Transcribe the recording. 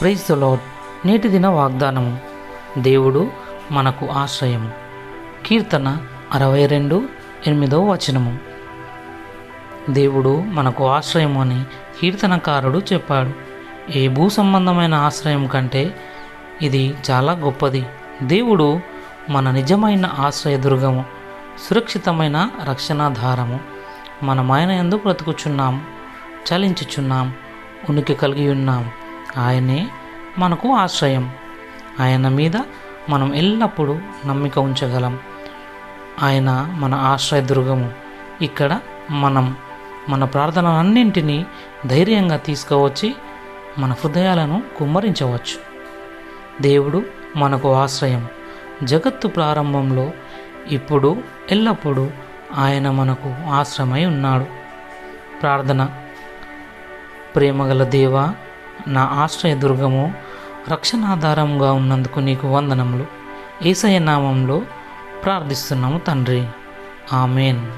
Praise lord నేటి దిన వాగ్దానము. దేవుడు మనకు ఆశ్రయం కీర్తన అరవై రెండు ఎనిమిదవ వచనము. దేవుడు మనకు ఆశ్రయము అని కీర్తనకారుడు చెప్పాడు. ఏ భూ సంబంధమైన ఆశ్రయం కంటే ఇది చాలా గొప్పది. దేవుడు మన నిజమైన ఆశ్రయదుర్గము సురక్షితమైన రక్షణాధారము మనం ఆయన ఎందు బ్రతుకుచున్నాం చలించుచున్నాం ఉనికి కలిగి ఉన్నాం. ఆయనే మనకు ఆశ్రయం. ఆయన మీద మనం ఎల్లప్పుడూ నమ్మిక ఉంచగలం. ఆయన మన ఆశ్రయదుర్గము ఇక్కడ మనం మన ప్రార్థనలన్నింటినీ ధైర్యంగా తీసుకువచ్చి మన హృదయాలను కుమ్మరించవచ్చు. దేవుడు మనకు ఆశ్రయం. జగత్తు ప్రారంభంలో ఇప్పుడు ఎల్లప్పుడూ ఆయన మనకు ఆశ్రమై ఉన్నాడు. ప్రార్థన. ప్రేమగల దేవా నా ఆశ్రయ దుర్గము రక్షణాధారంగా ఉన్నందుకు నీకు వందనములు. ఏసయ నామంలో ప్రార్థిస్తున్నాము తండ్రి. ఆమెన్.